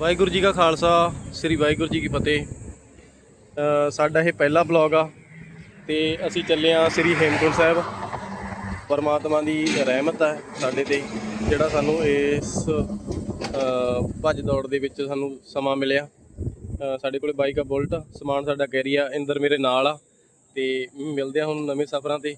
ਵਾਹਿਗੁਰੂ ਜੀ ਕਾ ਖਾਲਸਾ, ਸ੍ਰੀ ਵਾਹਿਗੁਰੂ ਜੀ ਕੀ ਫਤਿਹ। ਸਾਡਾ ਇਹ ਪਹਿਲਾ ਬਲੌਗ ਆ ਤੇ ਅਸੀਂ ਚੱਲੇ ਆ ਸ੍ਰੀ ਹੇਮਕੁੰਟ ਸਾਹਿਬ। ਪਰਮਾਤਮਾ ਦੀ ਰਹਿਮਤ ਹੈ ਸਾਡੇ ਤੇ, ਜਿਹੜਾ ਸਾਨੂੰ ਇਸ ਭੱਜ ਦੌੜ ਦੇ ਵਿੱਚ ਸਾਨੂੰ ਸਮਾਂ ਮਿਲਿਆ। ਸਾਡੇ ਕੋਲੇ ਬਾਈਕ ਆ, ਬੁਲਟ, ਸਮਾਨ ਸਾਡਾ ਕੈਰੀ ਆ, ਇੰਦਰ ਮੇਰੇ ਨਾਲ ਆ ਤੇ ਮਿਲਦੇ ਆ ਹੁਣ ਨਵੇਂ ਸਫ਼ਰਾਂ ਤੇ।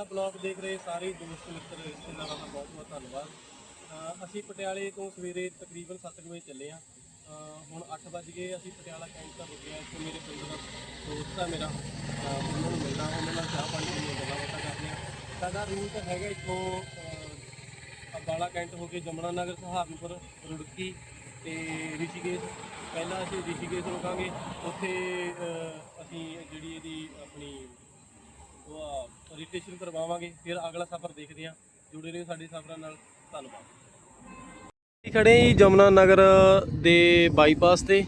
ਸਾਡਾ ਬਲੌਗ ਦੇਖ ਰਹੇ ਸਾਰੇ ਦੋਸਤ ਮਿੱਤਰ ਰਿਸ਼ਤੇਦਾਰਾਂ ਦਾ ਬਹੁਤ ਬਹੁਤ ਧੰਨਵਾਦ। ਅਸੀਂ ਪਟਿਆਲੇ ਤੋਂ ਸਵੇਰੇ ਤਕਰੀਬਨ 7 ਵਜੇ ਚੱਲੇ ਆ ਹੁਣ 8 ਵਜ ਗਏ ਅਸੀਂ ਪਟਿਆਲਾ ਕੈਂਪ ਤੋਂ ਰੁਕੇ ਆ ਇੱਥੇ ਮੇਰੇ ਪਿੰਡ ਦਾ ਦੋਸਤ ਆ ਮੇਰਾ। ਉਹਨਾਂ ਨੂੰ ਮਿਲਣਾ ਉਹਨਾਂ ਨਾਲ ਚਾਹ ਪਾਣੀ ਦੀਆਂ ਗੱਲਾਂ ਬਾਤਾਂ ਕਰਦੇ ਆ ਸਾਡਾ ਰੂਟ ਹੈਗਾ ਇੱਥੋਂ ਅਹ, ਅੰਬਾਲਾ ਕੈਂਟ ਹੋ ਕੇ ਜਮਨਾ ਨਗਰ ਸਹਾਰਨਪੁਰ ਰੁੜਕੀ ਤੇ ਰਿਸ਼ੀਕੇਸ਼। ਪਹਿਲਾਂ ਅਸੀਂ ਰਿਸ਼ੀਕੇਸ਼ ਰੁਕਾਂਗੇ। ਉੱਥੇ ਅਸੀਂ ਜਿਹੜੀ ਇਹਦੀ ਆਪਣੀ ਰਜਿਸਟ੍ਰੇਸ਼ਨ ਕਰਵਾਵਾਂਗੇ ਫਿਰ ਅਗਲਾ ਸਫ਼ਰ ਦੇਖਦੇ ਹਾਂ। ਜੁੜੇ ਰਹੋ ਸਾਡੇ ਸਫ਼ਰਾਂ ਨਾਲ। ਧੰਨਵਾਦ। ਖੜੇ ਜੀ ਜਮਨਾ ਨਗਰ ਦੇ ਬਾਈਪਾਸ ਤੇ।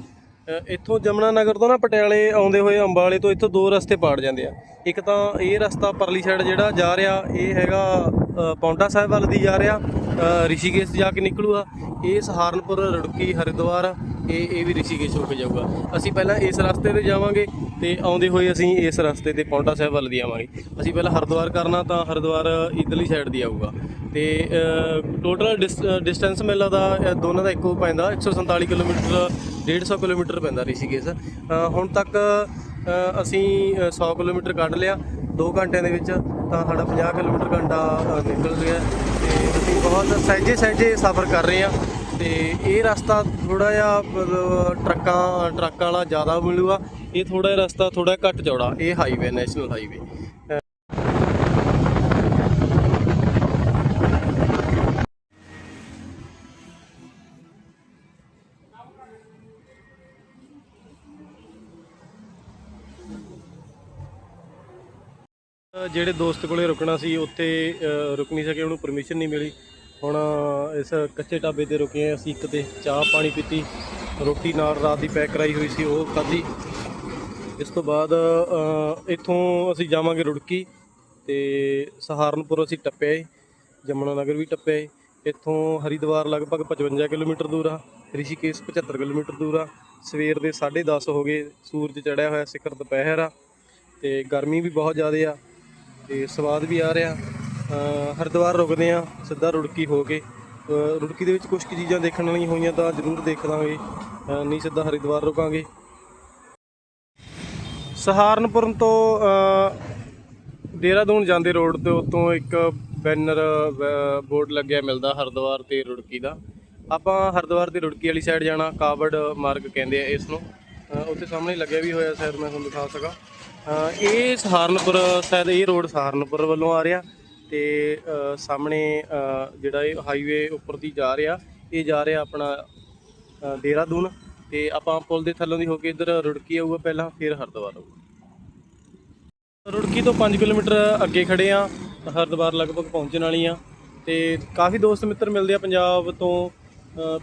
ਇੱਥੋਂ ਜਮਨਾ ਨਗਰ ਤੋਂ ਨਾ ਪਟਿਆਲੇ ਆਉਂਦੇ ਹੋਏ ਅੰਬਾਲੇ ਤੋਂ ਇੱਥੋਂ ਦੋ ਰਸਤੇ ਪਾੜ ਜਾਂਦੇ ਆ। ਇੱਕ ਤਾਂ ਇਹ ਰਸਤਾ ਪਰਲੀ ਸਾਈਡ ਜਿਹੜਾ ਜਾ ਰਿਹਾ ਇਹ ਹੈਗਾ ਅ, ਪੌਂਟਾ ਸਾਹਿਬ ਵੱਲ ਦੀ ਜਾ ਰਿਹਾ। ਰਿਸ਼ੀਕੇਸ਼ ਜਾ ਕੇ ਨਿਕਲੂਗਾ। ਇਹ ਸਹਾਰਨਪੁਰ ਰੜਕੀ ਹਰਿਦੁਆਰ ਇਹ ਇਹ ਵੀ ਰਿਸ਼ੀਕੇਸ਼ ਹੋ ਕੇ ਜਾਊਗਾ। ਅਸੀਂ ਪਹਿਲਾਂ ਇਸ ਰਸਤੇ ਤੇ ਜਾਵਾਂਗੇ ਤੇ ਆਉਂਦੇ ਹੋਏ ਅਸੀਂ ਇਸ ਰਸਤੇ ਤੇ ਪੌਂਟਾ ਸਾਹਿਬ ਵੱਲ ਦੀ ਆਵਾਂਗੇ। ਅਸੀਂ ਪਹਿਲਾਂ ਹਰਿਦੁਆਰ ਕਰਨਾ ਤਾਂ ਹਰਿਦੁਆਰ ਇਧਰਲੀ ਸਾਈਡ ਦੀ ਆਊਗਾ। ਤੇ ਟੋਟਲ ਡਿਸਟੈਂਸ ਮੇਲਾ ਦਾ ਦੋਨਾਂ ਦਾ ਇੱਕੋ ਪੈਂਦਾ। 147 ਕਿਲੋਮੀਟਰ 150 ਕਿਲੋਮੀਟਰ ਪੈਂਦਾ ਰਿਸ਼ੀਕੇਸ਼। ਹੁਣ ਤੱਕ ਅਸੀਂ ਅ, 100 ਕਿਲੋਮੀਟਰ ਕੱਢ ਲਿਆ। 2 ਘੰਟਿਆਂ ਦੇ ਵਿੱਚ ਤਾਂ ਸਾਡਾ 50 ਕਿਲੋਮੀਟਰ ਘੰਟਾ ਨਿਕਲ ਰਿਹਾ। ਤੇ ਅਸੀਂ ਬਹੁਤ ਸਹਿਜੇ ਸਹਿਜੇ ਸਫ਼ਰ ਕਰ ਰਹੇ ਹਾਂ। ਤੇ ਇਹ ਰਸਤਾ ਥੋੜਾ ਜਿਹਾ ਮਤਲਬ ਟਰੱਕਾਂ ਟਰੱਕਾਂ ਵਾਲਾ ਜ਼ਿਆਦਾ ਮਿਲੂਗਾ। ਇਹ ਥੋੜਾ ਜਿਹਾ ਰਸਤਾ ਥੋੜਾ ਘੱਟ ਚੌੜਾ, ਇਹ ਹਾਈਵੇ ਨੈਸ਼ਨਲ ਹਾਈਵੇ ਜਿਹੜੇ ਦੋਸਤ ਕੋਲੇ ਰੁਕਣਾ ਸੀ, ਉੱਥੇ ਰੁਕ ਨਹੀਂ ਸਕੇ, ਉਹਨੂੰ ਪਰਮਿਸ਼ਨ ਨਹੀਂ ਮਿਲੀ। ਹੁਣ ਇਸ ਕੱਚੇ ਢਾਬੇ ਤੇ ਰੁਕੇ ਹਾਂ ਅਸੀਂ, ਇੱਕ ਤੇ ਚਾਹ ਪਾਣੀ ਪੀਤੀ, ਰੋਟੀ ਨਾਲ ਰਾਤ ਦੀ ਪੈਕ ਕਰਾਈ ਹੋਈ ਸੀ, ਉਹ ਖਾਧੀ। ਇਸ ਤੋਂ ਬਾਅਦ ਇੱਥੋਂ ਅਸੀਂ ਜਾਵਾਂਗੇ ਰੁੜਕੀ ਤੇ ਸਹਾਰਨਪੁਰ ਅਸੀਂ ਟੱਪਿਆ ਏ, ਜਮਨਾ ਨਗਰ ਵੀ ਟੱਪਿਆ ਏ। ਇੱਥੋਂ ਹਰਿਦੁਆਰ ਲਗਭਗ 55 ਕਿਲੋਮੀਟਰ ਦੂਰ ਆ, ਰਿਸ਼ੀਕੇਸ਼ 75 ਕਿਲੋਮੀਟਰ ਦੂਰ ਆ। ਸਵੇਰ ਦੇ 10:30 ਹੋ ਗਏ, ਸੂਰਜ ਚੜਿਆ ਹੋਇਆ ਸਿਖਰ ਦੁਪਹਿਰ ਆ ਤੇ ਗਰਮੀ ਵੀ ਬਹੁਤ ਜ਼ਿਆਦਾ ਆ ਤੇ ਸਵਾਦ ਵੀ ਆ ਰਿਹਾ। ਹਰਿਦੁਆਰ ਰੁਕਦੇ ਆ ਸਿੱਧਾ ਰੁੜਕੀ ਹੋ ਕੇ। ਰੁੜਕੀ ਦੇ ਵਿੱਚ ਕੁਝ ਕੁ ਚੀਜ਼ਾਂ ਦੇਖਣ ਵਾਲੀਆਂ ਹੋਈਆਂ ਤਾਂ ਜ਼ਰੂਰ ਦੇਖ ਲਾਂਗੇ ਨਹੀਂ ਸਿੱਧਾ ਹਰਿਦੁਆਰ ਰੁਕਾਂਗੇ। ਸਹਾਰਨਪੁਰ ਤੋਂ ਅ, ਦੇਹਰਾਦੂਨ ਜਾਂਦੇ ਰੋਡ ਤੇ ਉਤੋਂ ਇੱਕ ਬੈਨਰ ਬੋਰਡ ਲੱਗਿਆ ਮਿਲਦਾ ਹਰਿਦੁਆਰ ਤੇ ਰੁੜਕੀ ਦਾ। ਆਪਾਂ ਹਰਿਦੁਆਰ ਤੇ ਰੁੜਕੀ ਵਾਲੀ ਸਾਈਡ ਜਾਣਾ ਕਾਵੜ ਮਾਰਗ ਕਹਿੰਦੇ ਆ ਇਸ ਨੂੰ। ਉੱਥੇ ਸਾਹਮਣੇ ਲੱਗਿਆ ਵੀ ਹੋਇਆ ਸ਼ਾਇਦ ਮੈਂ ਤੁਹਾਨੂੰ ਦਿਖਾ ਸਕਾਂ। ਇਹ ਸਹਾਰਨਪੁਰ ਸ਼ਾਇਦ ਇਹ ਰੋਡ ਸਹਾਰਨਪੁਰ ਵੱਲੋਂ ਆ ਰਿਹਾ। ਤੇ ਸਾਹਮਣੇ ਜਿਹੜਾ ਇਹ ਹਾਈਵੇ ਉੱਪਰ ਦੀ ਜਾ ਰਿਹਾ, ਇਹ ਜਾ ਰਿਹਾ ਆਪਣਾ ਦੇਹਰਾਦੂਨ ਤੇ ਆਪਾਂ ਪੁਲ ਦੇ ਥੱਲੋਂ ਦੀ ਹੋ ਕੇ ਇੱਧਰ ਰੁੜਕੀ ਆਊਗਾ, ਪਹਿਲਾਂ ਫਿਰ ਹਰਿਦੁਆਰ ਆਊਗਾ। ਰੁੜਕੀ ਤੋਂ 5 ਕਿਲੋਮੀਟਰ ਅੱਗੇ ਖੜੇ ਆ ਹਰਿਦੁਆਰ ਲਗਭਗ ਪਹੁੰਚਣ ਵਾਲੀ ਆ ਤੇ ਕਾਫੀ ਦੋਸਤ ਮਿੱਤਰ ਮਿਲਦੇ ਆ ਪੰਜਾਬ ਤੋਂ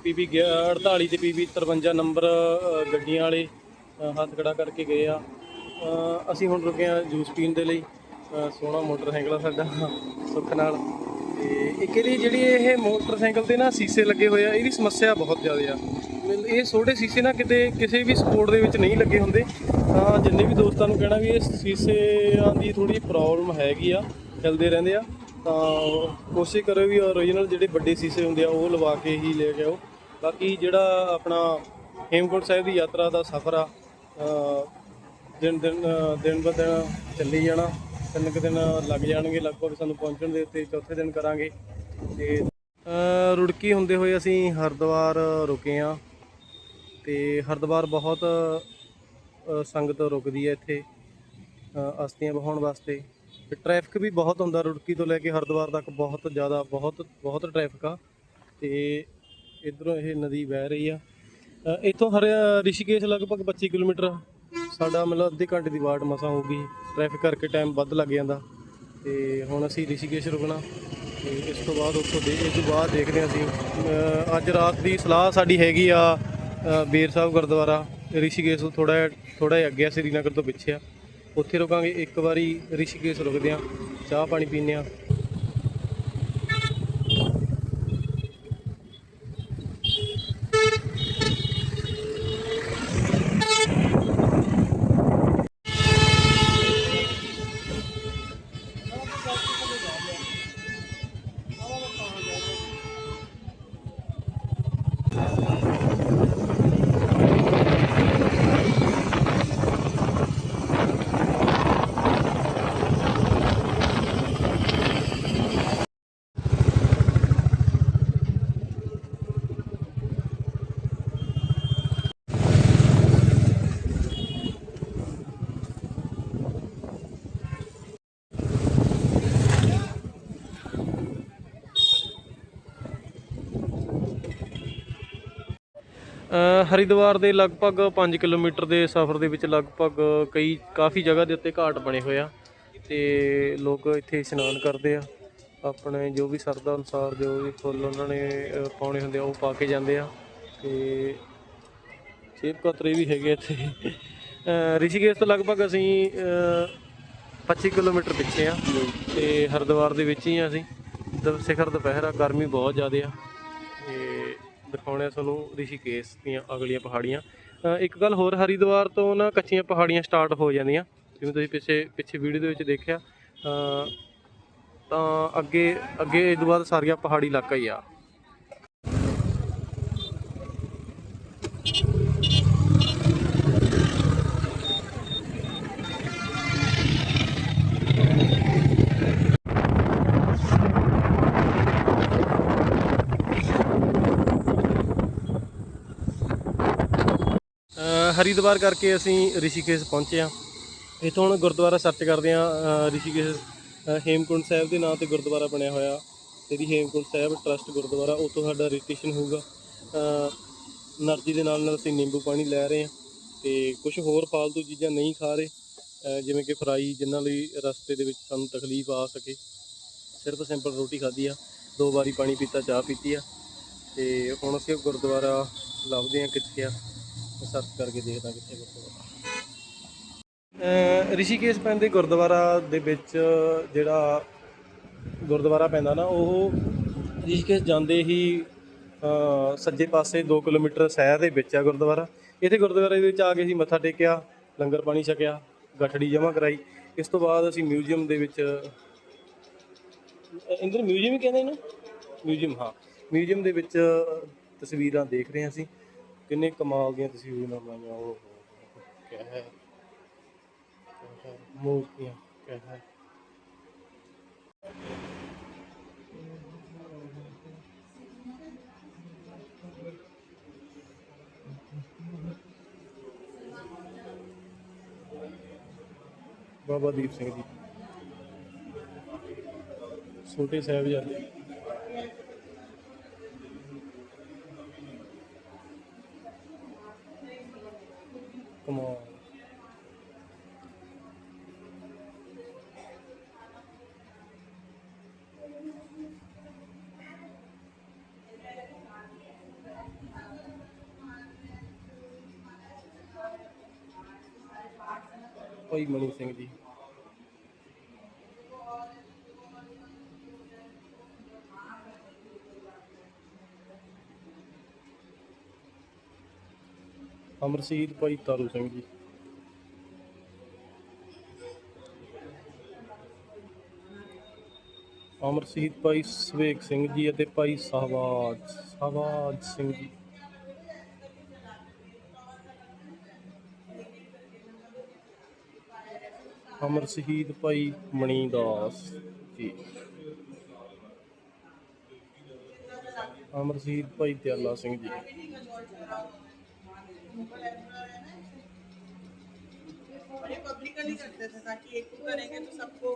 ਪੀਬੀ 48 ਤੇ ਪੀਬੀ 53 ਨੰਬਰ ਗੱਡੀਆਂ ਵਾਲੇ ਹੱਥ ਖੜਾ ਕਰਕੇ ਗਏ ਆ। ਅਸੀਂ ਹੁਣ ਰੁਕੇ ਆ ਜੂਸ ਪੀਣ ਦੇ ਲਈ। ਸੋਹਣਾ ਮੋਟਰਸਾਈਕਲ ਆ ਸਾਡਾ, ਸੁੱਖ ਨਾਲ। ਤੇ ਇੱਕ ਇਹਦੀ ਜਿਹੜੀ ਇਹ ਮੋਟਰਸਾਈਕਲ ਤੇ ਨਾ ਸੀਸੇ ਲੱਗੇ ਹੋਏ ਆ, ਇਹਦੀ ਸਮੱਸਿਆ ਬਹੁਤ ਜ਼ਿਆਦਾ ਆ। ਇਹ ਛੋਟੇ ਸੀਸੇ ਨਾ ਕਿਤੇ ਕਿਸੇ ਵੀ ਸਪੋਰਟ ਦੇ ਵਿੱਚ ਨਹੀਂ ਲੱਗੇ ਹੁੰਦੇ। ਤਾਂ ਜਿੰਨੇ ਵੀ ਦੋਸਤਾਂ ਨੂੰ ਕਹਿਣਾ ਵੀ ਇਹ ਸੀਸਿਆਂ ਦੀ ਥੋੜੀ ਪ੍ਰੋਬਲਮ ਹੈਗੀ ਆ, ਚੱਲਦੇ ਰਹਿੰਦੇ ਆ, ਤਾਂ ਕੋਸ਼ਿਸ਼ ਕਰੋ ਵੀ ਓਰੀਜਨਲ ਜਿਹੜੇ ਵੱਡੇ ਸੀਸੇ ਹੁੰਦੇ ਆ, ਉਹ ਲਵਾ ਕੇ ਹੀ ਲੈ ਕੇ ਆਓ। ਬਾਕੀ ਜਿਹੜਾ ਆਪਣਾ ਹੇਮਕੁੰਟ ਸਾਹਿਬ ਦੀ ਯਾਤਰਾ ਦਾ ਸਫ਼ਰ ਆ ਦਿਨ ਦਿਨ ਦਿਨ ਬ ਦਿਨ ਚੱਲੀ ਜਾਣਾ। ਤਿੰਨ ਕੁ ਦਿਨ ਲੱਗ ਜਾਣਗੇ, ਲਗਭਗ ਸਾਨੂੰ ਪਹੁੰਚਣ ਦੇ ਉੱਤੇ ਚੌਥੇ ਦਿਨ ਕਰਾਂਗੇ। ਤੇ ਰੁੜਕੀ ਹੁੰਦੇ ਹੋਏ ਅਸੀਂ ਹਰਿਦੁਆਰ ਰੁਕੇ ਆ ਤੇ ਹਰਿਦੁਆਰ ਬਹੁਤ ਸੰਗਤ ਰੁਕਦੀ ਹੈ ਇੱਥੇ ਅਸਤੀਆਂ ਬਹਾਉਣ ਵਾਸਤੇ। ਤੇ ਟ੍ਰੈਫਿਕ ਵੀ ਬਹੁਤ ਹੁੰਦਾ ਰੁੜਕੀ ਤੋਂ ਲੈ ਕੇ ਹਰਿਦੁਆਰ ਤੱਕ, ਬਹੁਤ ਜ਼ਿਆਦਾ, ਬਹੁਤ ਬਹੁਤ ਟ੍ਰੈਫਿਕ ਆ। ਤੇ ਇਧਰੋਂ ਇਹ ਨਦੀ ਵਹਿ ਰਹੀ ਆ। ਇੱਥੋਂ ਹਰ ਰਿਸ਼ੀਕੇਸ਼ ਲਗਭਗ 25 ਕਿਲੋਮੀਟਰ, ਸਾਡਾ ਮਤਲਬ ਅੱਧੇ ਘੰਟੇ ਦੀ ਵਾਟ ਮਸਾ ਹੋਊਗੀ ਟ੍ਰੈਫਿਕ ਕਰਕੇ ਟਾਈਮ ਵੱਧ ਲੱਗ ਜਾਂਦਾ ਤੇ ਹੁਣ ਅਸੀਂ ਰਿਸ਼ੀਕੇਸ਼ ਰੁਕਣਾ ਤੇ ਇਸ ਤੋਂ ਬਾਅਦ ਉੱਥੋਂ ਦੇ ਇਸ ਤੋਂ ਬਾਅਦ ਦੇਖਦੇ ਹਾਂ ਅਸੀਂ। ਅੱਜ ਰਾਤ ਦੀ ਸਲਾਹ ਸਾਡੀ ਹੈਗੀ ਆ ਅ, ਬੇਰ ਸਾਹਿਬ ਗੁਰਦੁਆਰਾ ਰਿਸ਼ੀਕੇਸ਼ ਤੋਂ ਥੋੜਾ ਥੋੜਾ ਜਿਹਾ ਅੱਗੇ ਆ ਸ੍ਰੀਨਗਰ ਤੋਂ ਪਿੱਛੇ ਆ। ਉੱਥੇ ਰੁਕਾਂਗੇ ਇੱਕ ਵਾਰੀ ਰਿਸ਼ੀਕੇਸ਼ ਰੁਕਦੇ ਆ ਚਾਹ ਪਾਣੀ ਪੀਂਦੇ ਆ ਹਰਿਦੁਆਰ ਦੇ ਲਗਭਗ 5 ਕਿਲੋਮੀਟਰ ਦੇ ਸਫ਼ਰ ਦੇ ਵਿੱਚ ਲਗਭਗ ਕਈ ਕਾਫੀ ਜਗ੍ਹਾ ਦੇ ਉੱਤੇ ਘਾਟ ਬਣੇ ਹੋਏ ਆ ਤੇ ਲੋਕ ਇੱਥੇ ਇਸ਼ਨਾਨ ਕਰਦੇ ਆ। ਆਪਣੇ ਜੋ ਵੀ ਸਰਦਾ ਅਨੁਸਾਰ ਜੋ ਵੀ ਫੁੱਲ ਉਹਨਾਂ ਨੇ ਪਾਉਣੇ ਹੁੰਦੇ ਆ ਉਹ ਪਾ ਕੇ ਜਾਂਦੇ ਆ। ਤੇ ਸੇਬ ਕਤਰੇ ਵੀ ਹੈਗੇ ਇੱਥੇ। ਰਿਸ਼ੀਕੇਸ਼ ਤੋਂ ਲਗਭਗ ਅਸੀਂ ਅ, 25 ਕਿਲੋਮੀਟਰ ਪਿੱਛੇ ਆ। ਤੇ ਹਰਿਦੁਆਰ ਦੇ ਵਿੱਚ ਹੀ ਆ ਅਸੀਂ। ਦ- ਸਿਖਰ ਦੁਪਹਿਰ ਆ ਗਰਮੀ ਬਹੁਤ ਜ਼ਿਆਦਾ ਆ। ਦਿਖਾਉਣੇ ਆ ਤੁਹਾਨੂੰ ਰਿਸ਼ੀਕੇਸ਼ ਦੀਆਂ ਅਗਲੀਆਂ ਪਹਾੜੀਆਂ। ਇੱਕ ਗੱਲ ਹੋਰ ਹਰਿਦੁਆਰ ਤੋਂ ਨਾ ਕੱਚੀਆਂ ਪਹਾੜੀਆਂ ਸਟਾਰਟ ਹੋ ਜਾਂਦੀਆਂ, ਜਿਵੇਂ ਤੁਸੀਂ ਪਿੱਛੇ ਪਿੱਛੇ ਵੀਡੀਓ ਦੇ ਵਿੱਚ ਦੇਖਿਆ। ਤਾਂ ਅੱਗੇ ਅੱਗੇ ਇਸ ਤੋਂ ਬਾਅਦ ਸਾਰੀਆਂ ਪਹਾੜੀ ਇਲਾਕਾ ਹੀ ਆ। ਹਰੀਦਵਾਰ ਕਰਕੇ ਅਸੀਂ ਰਿਸ਼ੀਕੇਸ਼ ਪਹੁੰਚੇ ਆ ਇਥੋਂ ਹੁਣ ਗੁਰਦੁਆਰਾ ਸਰਚ ਕਰਦੇ ਆ ਰਿਸ਼ੀਕੇਸ਼ ਹੇਮਕੁੰਡ ਸਾਹਿਬ ਦੇ ਨਾਂ ਤੇ ਗੁਰਦੁਆਰਾ ਬਣਿਆ ਹੋਇਆ। ਇਹਦੀ ਹੇਮਕੁੰਡ ਸਾਹਿਬ ਟਰਸਟ ਗੁਰਦੁਆਰਾ ਉਤੋਂ ਸਾਡਾ ਰਜਿਸਟ੍ਰੇਸ਼ਨ ਹੋਊਗਾ। એનર્ਜੀ ਦੇ ਨਾਲ ਨਾਲ ਅਸੀਂ ਨਿੰਬੂ ਪਾਣੀ ਲੈ ਰਹੇ ਆ ਤੇ ਕੁਝ ਹੋਰ ਫਾਲਤੂ ਚੀਜ਼ਾਂ ਨਹੀਂ ਖਾ ਰਹੇ ਜਿਵੇਂ ਕਿ ਫਰਾਈ ਜਿੰਨਾਂ ਲਈ ਰਸਤੇ ਦੇ ਵਿੱਚ ਸਾਨੂੰ ਤਕਲੀਫ ਆ ਸਕੇ। ਸਿਰਫ ਸਿੰਪਲ ਰੋਟੀ ਖਾਧੀ ਆ, ਦੋ ਵਾਰੀ ਪਾਣੀ ਪੀਤਾ, ਚਾਹ ਪੀਤੀ ਆ। ਤੇ ਹੁਣ ਅਸੀਂ ਗੁਰਦੁਆਰਾ ਲੱਭਦੇ ਆ ਕਿੱਥੇ ਆ। ਸਰਚ ਕਰਕੇ ਦੇਖਦਾ ਕਿੱਥੇ ਗੁਰਦੁਆਰਾ ਰਿਸ਼ੀਕੇਸ਼ ਪੈਂਦੇ ਗੁਰਦੁਆਰਾ ਦੇ ਵਿੱਚ ਜਿਹੜਾ ਗੁਰਦੁਆਰਾ ਪੈਂਦਾ ਨਾ, ਉਹ ਰਿਸ਼ੀਕੇਸ਼ ਜਾਂਦੇ ਹੀ ਸੱਜੇ ਪਾਸੇ 2 ਕਿਲੋਮੀਟਰ ਸ਼ਹਿਰ ਦੇ ਵਿੱਚ ਆ ਗੁਰਦੁਆਰਾ। ਇੱਥੇ ਗੁਰਦੁਆਰੇ ਦੇ ਵਿੱਚ ਆ ਕੇ ਅਸੀਂ ਮੱਥਾ ਟੇਕਿਆ, ਲੰਗਰ ਪਾਣੀ ਛਕਿਆ, ਗੱਠੜੀ ਜਮ੍ਹਾਂ ਕਰਾਈ। ਇਸ ਤੋਂ ਬਾਅਦ ਅਸੀਂ ਮਿਊਜ਼ੀਅਮ ਦੇ ਵਿੱਚ ਇੰਦਰ ਮਿਊਜ਼ੀਅਮ ਹੀ ਕਹਿੰਦੇ ਇਹਨੂੰ ਮਿਊਜ਼ੀਅਮ, ਹਾਂ। ਮਿਊਜ਼ੀਅਮ ਦੇ ਵਿੱਚ ਤਸਵੀਰਾਂ ਦੇਖ ਰਹੇ ਹਾਂ ਅਸੀਂ। ਕਿੰਨੇ ਕਮਾਲ ਦੀਆਂ ਤਸਵੀਰਾਂ ਬਣਾਈਆਂ, ਉਹ ਕਿਆ ਹੈ? ਕਿਆ ਹੈ ਮੂਰਤੀਆਂ ਕਿਆ ਹੈ? ਬਾਬਾ ਦੀਪ ਸਿੰਘ ਜੀ। ਛੋਟੇ ਸਾਹਿਬਜ਼ਾਦੇ ਕਮਾਲ ਭਾਈ ਮਣੀ ਸਿੰਘ ਜੀ ਅਮਰਸੀਤ ਭਾਈ ਤਾਰੂ ਸਿੰਘ ਜੀ। ਅਮਰਸੀਤ ਭਾਈ ਸਵੇਕ ਸਿੰਘ ਜੀ ਅਤੇ ਭਾਈ ਸਹਵਾਜ ਸਹਵਾਜ ਸਿੰਘ ਜੀ। ਅਮਰ ਸ਼ਹੀਦ ਭਾਈ ਮਣੀਦਾਸ ਜੀ। ਅਮਰ ਸ਼ਹੀਦ ਭਾਈ ਦਿਆਲਾ ਸਿੰਘ ਜੀ। ये पब्लिकली करते थे ताकि एक को करेंगे तो सबको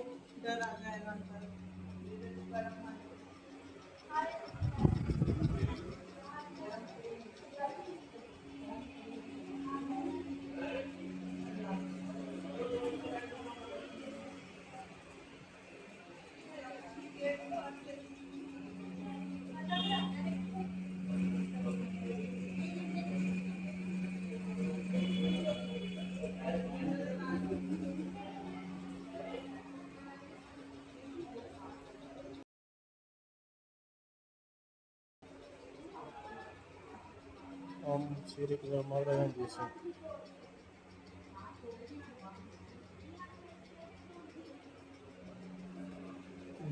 ਆਮ ਸ੍ਰੀ ਪੰਜਾਬ ਮਹਾਰਾਜ ਰਣਜੀਤ ਸਿੰਘ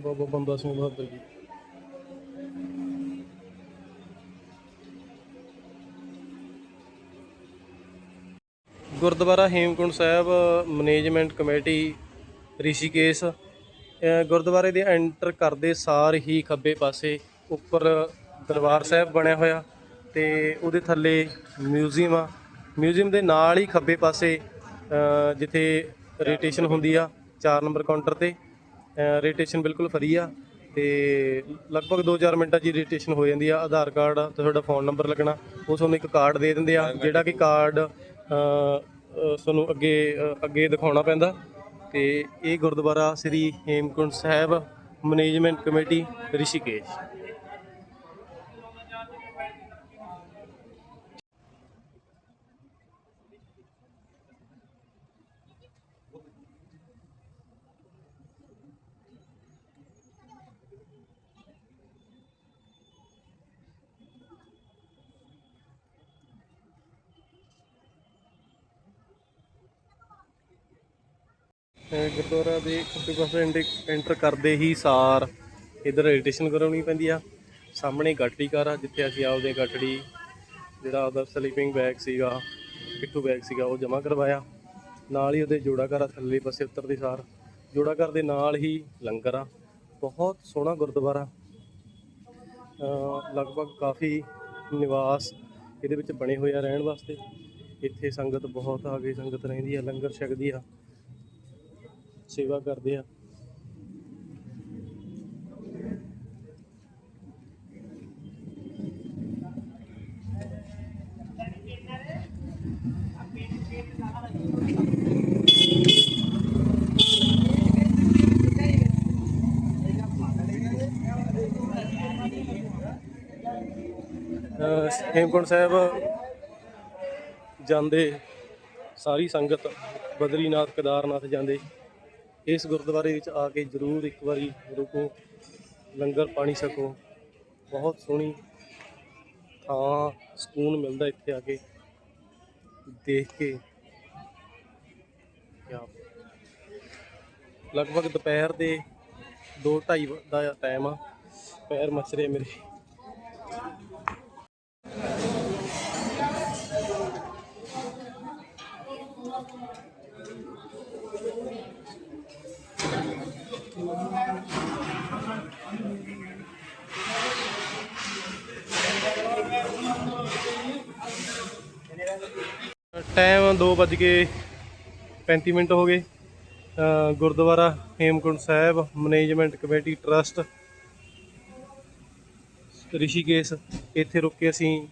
ਬਾਬਾ ਬੰਦਾ ਸਿੰਘ ਬਹਾਦਰ ਜੀ। Gurdwara Hemkunt Sahib management committee Rishikesh. ਗੁਰਦੁਆਰੇ ਦੇ ਐਂਟਰ ਕਰਦੇ ਸਾਰ ਹੀ ਖੱਬੇ ਪਾਸੇ ਉੱਪਰ ਦਰਬਾਰ ਸਾਹਿਬ ਬਣਿਆ ਹੋਇਆ। ਤੇ ਉਹਦੇ ਥੱਲੇ ਮਿਊਜ਼ੀਅਮ ਆ। ਮਿਊਜ਼ੀਅਮ ਦੇ ਨਾਲ ਹੀ ਖੱਬੇ ਪਾਸੇ ਜਿੱਥੇ ਰੇਟੇਸ਼ਨ ਹੁੰਦੀ ਆ 4 ਨੰਬਰ ਕਾਊਂਟਰ ਤੇ ਰੇਟੇਸ਼ਨ ਬਿਲਕੁਲ ਫਰੀ ਆ ਤੇ ਲਗਭਗ 2-4 ਮਿੰਟਾਂ 'ਚ ਰੇਟੇਸ਼ਨ ਹੋ ਜਾਂਦੀ ਆ। ਆਧਾਰ ਕਾਰਡ ਤੇ ਤੁਹਾਡਾ ਫੋਨ ਨੰਬਰ ਲੱਗਣਾ, ਉਹ ਤੁਹਾਨੂੰ ਇੱਕ ਕਾਰਡ ਦੇ ਦਿੰਦੇ ਆ, ਜਿਹੜਾ ਕਿ ਕਾਰਡ ਤੁਹਾਨੂੰ ਅੱਗੇ ਅੱਗੇ ਦਿਖਾਉਣਾ ਪੈਂਦਾ। ਤੇ ਇਹ ਗੁਰਦੁਆਰਾ ਸ੍ਰੀ ਹੇਮਕੁੰਟ ਸਾਹਿਬ ਮੈਨੇਜਮੈਂਟ ਕਮੇਟੀ, ਰਿਸ਼ੀਕੇਸ਼। ਗੁਰਦੁਆਰਾ ਦੇ ਖੱਬੇ ਪਾਸੇ ਐਂਟਰ- ਕਰਦੇ ਹੀ ਸਾਰ ਇਧਰ ਰਜਿਸਟ੍ਰੇਸ਼ਨ ਕਰਾਉਣੀ ਪੈਂਦੀ ਆ। ਸਾਹਮਣੇ ਗੱਡੀ ਘਰ ਆ, ਜਿੱਥੇ ਅਸੀਂ ਆਪਦੇ ਗੱਡੀ ਜਿਹੜਾ ਆਪਦਾ ਸਲੀਪਿੰਗ ਬੈਗ ਸੀਗਾ, ਪਿੱਠੂ ਬੈਗ ਸੀਗਾ, ਉਹ ਜਮ੍ਹਾਂ ਕਰਵਾਇਆ। ਨਾਲ ਹੀ ਉਹਦੇ ਜੋੜਾ ਘਰ ਆ, ਥੱਲੇ ਪਾਸੇ ਉੱਤਰਦੇ ਸਾਰ। ਜੋੜਾ ਘਰ ਦੇ ਨਾਲ ਹੀ ਲੰਗਰ ਆ। ਬਹੁਤ ਸੋਹਣਾ ਗੁਰਦੁਆਰਾ। ਲਗਭਗ ਕਾਫੀ ਨਿਵਾਸ ਇਹਦੇ ਵਿੱਚ ਬਣੇ ਹੋਏ ਆ ਰਹਿਣ ਵਾਸਤੇ। ਇੱਥੇ ਸੰਗਤ ਬਹੁਤ ਆ ਗਈ ਸੰਗਤ ਰਹਿੰਦੀ ਆ, ਲੰਗਰ ਛਕਦੀ ਆ। ਸੇਵਾ ਕਰਦੇ ਆ। ਅਹ ਹੇਮਕੁੰਟ ਸਾਹਿਬ ਜਾਂਦੇ ਸਾਰੀ ਸੰਗਤ ਬਦਰੀਨਾਥ ਕੇਦਾਰਨਾਥ ਜਾਂਦੇ। ਇਸ ਗੁਰਦੁਆਰੇ ਵਿੱਚ ਆ ਕੇ ਜ਼ਰੂਰ ਇੱਕ ਵਾਰੀ ਰੁਕੋ, ਲੰਗਰ ਪਾਣੀ ਸਕੋ ਬਹੁਤ ਸੋਹਣੀ ਥਾਂ, ਸਕੂਨ ਮਿਲਦਾ ਇੱਥੇ ਆ ਕੇ। ਦੇਖ ਕੇ। ਕਿਆ ਲਗਭਗ ਦੁਪਹਿਰ ਦੇ 2:30 ਦਾ ਟਾਈਮ ਆ। ਪੈਰ ਮੱਚ ਮੇਰੇ। ਟਾਈਮ 2:35 ਮਿੰਟ ਹੋ ਗਏ। Gurdwara Hemkunt Sahib management committee trust Rishikesh, ਇੱਥੇ ਰੁਕ ਕੇ ਅਸੀਂ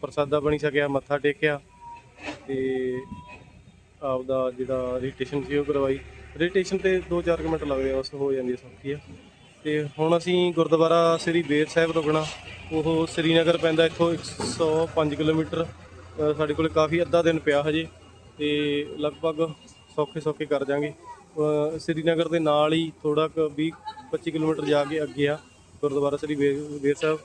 ਪ੍ਰਸਾਦਾ ਬਣੀ ਸਕਿਆ, ਮੱਥਾ ਟੇਕਿਆ ਤੇ ਆਪਦਾ ਜਿਹੜਾ ਰਜਿਸਟ੍ਰੇਸ਼ਨ ਸੀ ਉਹ ਕਰਵਾਈ। ਰਜਿਸਟ੍ਰੇਸ਼ਨ ਤੇ 2-4 ਮਿੰਟ ਲੱਗਦੇ ਆ ਬਸ ਹੋ ਜਾਂਦੀ ਆ, ਸੌਖੀ ਆ। ਤੇ ਹੁਣ ਅਸੀਂ ਗੁਰਦੁਆਰਾ ਸ੍ਰੀ ਬੇਰ ਸਾਹਿਬ ਰੁਕਣਾ। ਉਹ ਸ੍ਰੀਨਗਰ ਪੈਂਦਾ ਇੱਥੋਂ 105 ਕਿਲੋਮੀਟਰ। ਸਾਡੇ ਕੋਲ ਕਾਫੀ ਅੱਧਾ ਦਿਨ ਪਿਆ ਹਜੇ ਤੇ ਲਗਭਗ ਸੌਖੇ ਸੌਖੇ ਕਰ ਜਾਾਂਗੇ ਸ੍ਰੀਨਗਰ ਦੇ ਨਾਲ ਹੀ ਥੋੜਾ ਕੁ 20 25 ਕਿਲੋਮੀਟਰ ਜਾ ਕੇ ਅੱਗੇ ਆ ਗੁਰਦੁਆਰਾ ਸ੍ਰੀ ਬੇਰ ਸਾਹਿਬ।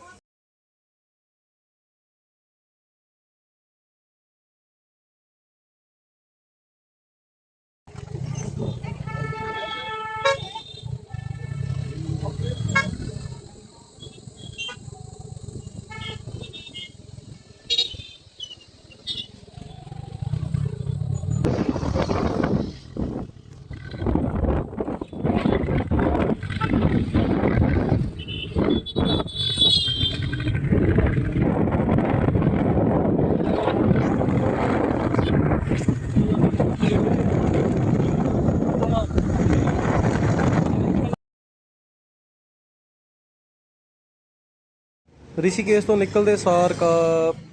ਰਿਸ਼ੀਕੇਸ਼ ਤੋਂ ਨਿਕਲਦੇ ਸਾਰ ਕਾ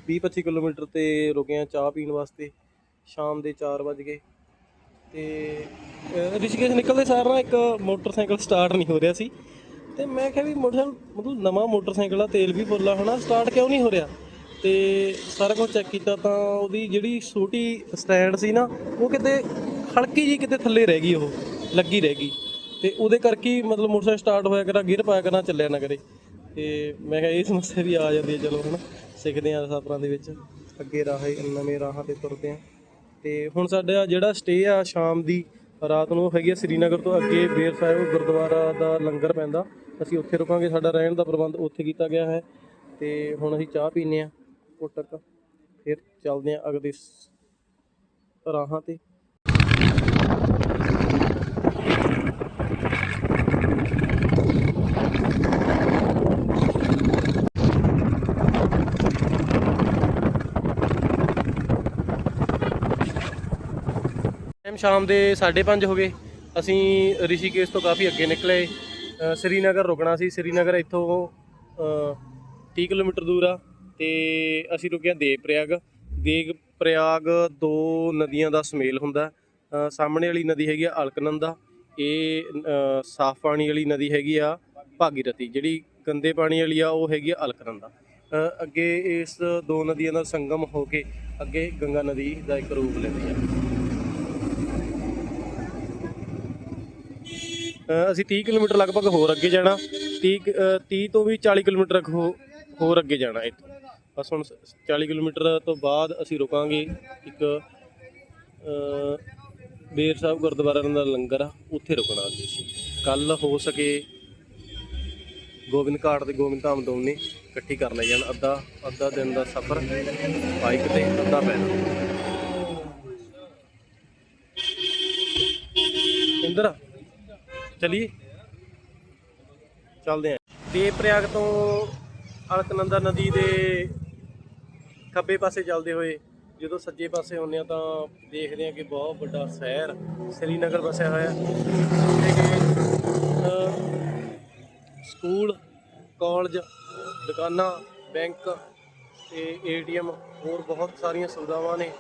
20-25 ਕਿਲੋਮੀਟਰ ਤੇ ਰੁਕੇ ਆ ਚਾਹ ਪੀਣ ਵਾਸਤੇ। ਸ਼ਾਮ ਦੇ 4 ਵਜ ਗਏ। ਤੇ ਰਿਸ਼ੀਕੇਸ਼ ਨਿਕਲਦੇ ਸਾਰ ਨਾ ਇੱਕ ਮੋਟਰਸਾਈਕਲ ਸਟਾਰਟ ਨਹੀਂ ਹੋ ਰਿਹਾ ਸੀ। ਤੇ ਮੈਂ ਕਿਹਾ ਵੀ ਮੋਟਰਸਾਈਕਲ, ਮਤਲਬ ਨਵਾਂ ਮੋਟਰਸਾਈਕਲ ਆ, ਤੇਲ ਵੀ ਫੁੱਲ ਆ, ਹਨਾ? ਸਟਾਰਟ ਕਿਉਂ ਨਹੀਂ ਹੋ ਰਿਹਾ? ਤੇ ਸਾਰਾ ਕੁਝ ਚੈੱਕ ਕੀਤਾ ਤਾਂ ਉਹਦੀ ਜਿਹੜੀ ਛੋਟੀ ਸਟੈਂਡ ਸੀ ਨਾ, ਉਹ ਕਿਤੇ ਹਲਕੀ ਜੀ ਕਿਤੇ ਥੱਲੇ ਰਹਿ ਗਈ ਉਹ, ਲੱਗੀ ਰਹਿ ਗਈ। ਤੇ ਉਹਦੇ ਕਰਕੇ ਮਤਲਬ ਮੋਟਰਸਾਈਕਲ ਸਟਾਰਟ ਹੋਇਆ ਕਰਾ ਗੇਅਰ ਪਾਇਆ ਕਰਾ, ਚੱਲਿਆ ਨਾ ਕਰੇ ਤੇ ਮੈਂ ਕਿਹਾ ਇਹ ਸਮੱਸਿਆ ਵੀ ਆ ਜਾਂਦੀ ਹੈ, ਚਲੋ ਹਨਾ, ਸਿੱਖਦੇ ਆ ਸਫ਼ਰਾਂ ਦੇ ਵਿੱਚ, ਅੱਗੇ ਰਾਹੇ ਨਵੇਂ ਰਾਹਾਂ ਤੇ ਤੁਰਦੇ ਆ ਤੇ ਹੁਣ ਸਾਡਾ ਜਿਹੜਾ ਸਟੇ ਆ ਸ਼ਾਮ ਦੀ, ਰਾਤ ਨੂੰ ਹੈਗੀ ਆ ਸ੍ਰੀਨਗਰ ਤੋਂ ਅੱਗੇ ਬੇਰ ਸਾਹਿਬ ਗੁਰਦੁਆਰਾ ਦਾ ਲੰਗਰ ਪੈਂਦਾ, ਅਸੀਂ ਉੱਥੇ ਰੁਕਾਂਗੇ, ਸਾਡਾ ਰਹਿਣ ਦਾ ਪ੍ਰਬੰਧ ਉੱਥੇ ਕੀਤਾ ਗਿਆ ਹੈ। ਤੇ ਹੁਣ ਅਸੀਂ ਚਾਹ ਪੀਨੇ ਆ ਕੋਟਕ, ਫਿਰ ਚੱਲਦੇ ਆ ਅਗਲੇ ਰਾਹਾਂ ਤੇ। ਟਾਈਮ ਸ਼ਾਮ ਦੇ 5:30 ਹੋ ਗਏ। ਅਸੀਂ ਰਿਸ਼ੀਕੇਸ਼ ਤੋਂ ਕਾਫੀ ਅੱਗੇ ਨਿਕਲੇ। ਸ੍ਰੀਨਗਰ ਰੁਕਣਾ ਸੀ। ਸ੍ਰੀਨਗਰ ਇੱਥੋਂ ਅ, 30 ਕਿਲੋਮੀਟਰ ਦੂਰ ਆ ਤੇ ਅਸੀਂ ਰੁਕੇ ਹਾਂ ਦੇਵ ਪ੍ਰਯਾਗ ਦੇਵ ਪ੍ਰਯਾਗ ਦੋ ਨਦੀਆਂ ਦਾ ਸੁਮੇਲ ਹੁੰਦਾ। ਸਾਹਮਣੇ ਵਾਲੀ ਨਦੀ ਹੈਗੀ ਆ ਅਲਕਨੰਦਾ। ਇਹ ਸਾਫ਼ ਪਾਣੀ ਵਾਲੀ ਨਦੀ ਹੈਗੀ ਆ ਭਾਗੀਰਥੀ। ਜਿਹੜੀ ਗੰਦੇ ਪਾਣੀ ਵਾਲੀ ਆ ਉਹ ਹੈਗੀ ਆ ਅਲਕਨੰਦਾ। ਅੱਗੇ ਇਸ ਦੋ ਨਦੀਆਂ ਦਾ ਸੰਗਮ ਹੋ ਕੇ ਅੱਗੇ ਗੰਗਾ ਨਦੀ ਦਾ ਇੱਕ ਰੂਪ ਲੈਂਦੀ ਆ। ਅਸੀਂ 30 ਕਿਲੋਮੀਟਰ ਲਗਭਗ ਹੋਰ ਅੱਗੇ ਜਾਣਾ 30 ਕੁ- ਅ, 30 ਤੋਂ ਵੀ 40 ਕਿਲੋਮੀਟਰ ਹੋ- ਹੋਰ ਅੱਗੇ ਜਾਣਾ ਇੱਥੋਂ। ਬਸ ਹੁਣ ਸ- 40 ਕਿਲੋਮੀਟਰ ਤੋਂ ਬਾਅਦ ਅਸੀਂ ਰੁਕਾਂਗੇ ਇੱਕ ਬੇਰ ਸਾਹਿਬ ਗੁਰਦੁਆਰਾ ਦਾ ਲੰਗਰ ਆ ਉੱਥੇ ਰੁਕਣਾ ਅਸੀਂ। ਕੱਲ ਹੋ ਸਕੇ ਗੋਬਿੰਦ ਘਾਟ ਤੇ ਗੋਬਿੰਦ ਧਾਮ ਦੋਨੇ ਇਕੱਠੀ ਕਰ ਲਈ ਜਾਣ। ਅੱਧਾ ਅੱਧਾ ਦਿਨ ਦਾ ਸਫ਼ਰ ਬਾਈਕ ਤੇ ਅੱਧਾ ਪੈਦਲ। ਇੰਦਰ ਚਲਿਏ। ਚੱਲਦੇ ਆਂ। ਦੇਵ ਪ੍ਰਯਾਗ ਤੋਂ ਅਲਕਨੰਦਾ ਨਦੀ ਦੇ ਖੱਬੇ ਪਾਸੇ ਚੱਲਦੇ ਹੋਏ ਜਦੋਂ ਸੱਜੇ ਪਾਸੇ ਹੁੰਦੇ ਆ ਤਾਂ ਦੇਖਦੇ ਆ ਕਿ ਬਹੁਤ ਵੱਡਾ ਸ਼ਹਿਰ ਸ੍ਰੀਨਗਰ ਵਸਿਆ ਹੋਇਆ। ਜਿੱਥੇ ਸਕੂਲ, ਕਾਲਜ, ਦੁਕਾਨਾਂ, ਬੈਂਕ ਤੇ ਏਟੀਐਮ ਹੋਰ ਬਹੁਤ ਸਾਰੀਆਂ ਸੁਵਿਧਾਵਾਂ ਨੇ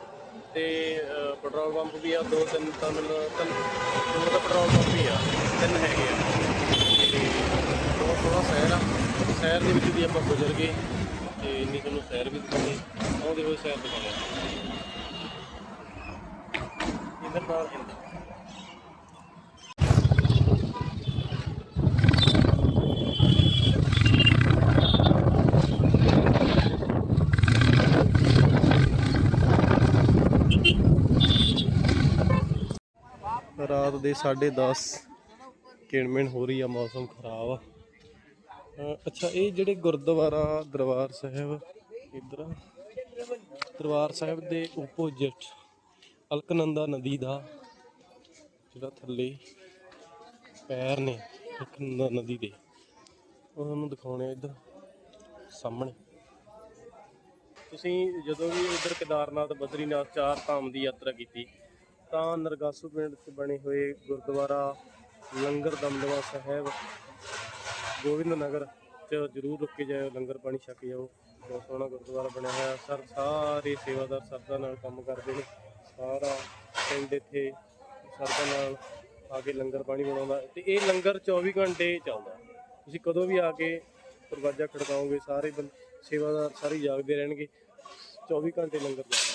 ਤੇ ਪੈਟਰੋਲ ਪੰਪ ਵੀ ਆ, ਦੋ ਤਿੰਨ ਤਾਂ ਤਿੰਨ, ਦੋ ਤਾਂ ਪੈਟਰੋਲ ਪੰਪ ਵੀ ਆ। ਤਿੰਨ ਹੈਗੇ ਆ। ਤੇ ਬਹੁਤ ਸੋਹਣਾ ਸ਼ਹਿਰ ਆ। ਸ਼ਹਿਰ ਦੇ ਵਿੱਚ ਵੀ ਆਪਾਂ ਗੁਜ਼ਰ ਗਏ ਤੇ ਇੰਨੀ ਤੁਹਾਨੂੰ ਸ਼ਹਿਰ ਵੀ ਦਿਖਾਉਂਦੇ ਆਉਂਦੇ ਹੋਏ ਸ਼ਹਿਰ ਦਿਖਾਉਂਦੇ ਇਧਰ ਨਾਲ ਹਿੰਦ ਰਾਤ ਦੇ 10:30 ਕਿਣਮਿਣ ਹੋ ਰਹੀ ਆ, ਮੌਸਮ ਖਰਾਬ ਆ। ਅੱਛਾ, ਇਹ ਜਿਹੜੇ ਗੁਰਦੁਆਰਾ ਦਰਬਾਰ ਸਾਹਿਬ, ਇਧਰ ਦਰਬਾਰ ਸਾਹਿਬ ਦੇ ਓਪੋਜਿਟ ਅਲਕਨੰਦਾ ਨਦੀ ਦਾ ਜਿਹੜਾ ਥੱਲੇ ਪੈਰ ਨੇ, ਅਲਕਨੰਦਾ ਨਦੀ ਦੇ। ਉਹਨਾਂ ਨੂੰ ਦਿਖਾਉਣੇ ਆ ਇੱਧਰ ਸਾਹਮਣੇ। ਤੁਸੀਂ ਜਦੋਂ ਵੀ ਇੱਧਰ ਕੇਦਾਰਨਾਥ, ਬਦਰੀਨਾਥ, ਚਾਰ ਧਾਮ ਦੀ ਯਾਤਰਾ ਕੀਤੀ, ਤਾਂ ਨਰਗਾਸੂ ਪਿੰਡ 'ਚ ਬਣੇ ਹੋਏ ਗੁਰਦੁਆਰਾ ਲੰਗਰ ਦਮਦਮਾ ਸਾਹਿਬ ਗੋਬਿੰਦ ਨਗਰ 'ਚ ਜ਼ਰੂਰ ਰੁਕ ਕੇ ਜਾਇਓ, ਲੰਗਰ ਪਾਣੀ ਛਕ ਜਾਓ। ਬਹੁਤ ਸੋਹਣਾ ਗੁਰਦੁਆਰਾ ਬਣਿਆ ਹੋਇਆ। ਸਰ, ਸਾਰੇ ਸੇਵਾਦਾਰ ਸਰਦਾ ਨਾਲ ਕੰਮ ਕਰਦੇ ਨੇ। ਸਾਰਾ ਪਿੰਡ ਇੱਥੇ ਸਰਦਾ ਨਾਲ ਆ ਕੇ ਲੰਗਰ ਪਾਣੀ ਬਣਾਉਂਦਾ। ਤੇ ਇਹ ਲੰਗਰ 24 ਘੰਟੇ ਚੱਲਦਾ। ਤੁਸੀਂ ਕਦੋਂ ਵੀ ਆ ਕੇ ਦਰਵਾਜ਼ਾ ਖੜਕਾਓਗੇ, ਸਾਰੇ ਸੇਵਾਦਾਰ ਸਾਰੇ ਜਾਗਦੇ ਰਹਿਣਗੇ। 24 ਘੰਟੇ ਲੰਗਰ ਚੱਲਦਾ।